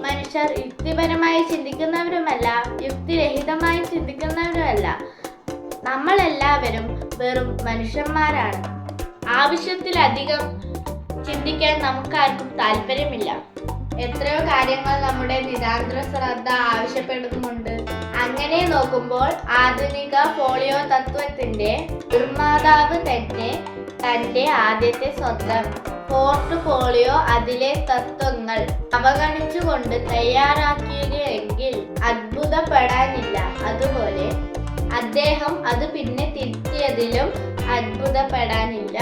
മനുഷ്യർ യുക്തിപരമായി ചിന്തിക്കുന്നവരുമല്ല യുക്തിരഹിതമായി ചിന്തിക്കുന്നവരുമല്ല. നമ്മളെല്ലാവരും വെറും മനുഷ്യന്മാരാണ്. ആവശ്യത്തിലധികം ചിന്തിക്കാൻ നമുക്കാർക്കും താല്പര്യമില്ല. എത്രയോ കാര്യങ്ങൾ നമ്മുടെ നിതാന്ത്ര ശ്രദ്ധ ആവശ്യപ്പെടുന്നുണ്ട് അങ്ങനെ നോക്കുമ്പോൾ ആധുനിക പോളിയോ തത്വത്തിന്റെ നിർമ്മാതാവ് തന്നെ തന്റെ ആദ്യത്തെ സ്വന്തം പോർട്ട് പോളിയോ അതിലെ തത്വങ്ങൾ അവഗണിച്ചുകൊണ്ട് തയ്യാറാക്കിയെങ്കിൽ അത്ഭുതപ്പെടാനില്ല. അതുപോലെ അദ്ദേഹം അത് പിന്നെ തിരുത്തിയതിലും അത്ഭുതപ്പെടാനില്ല.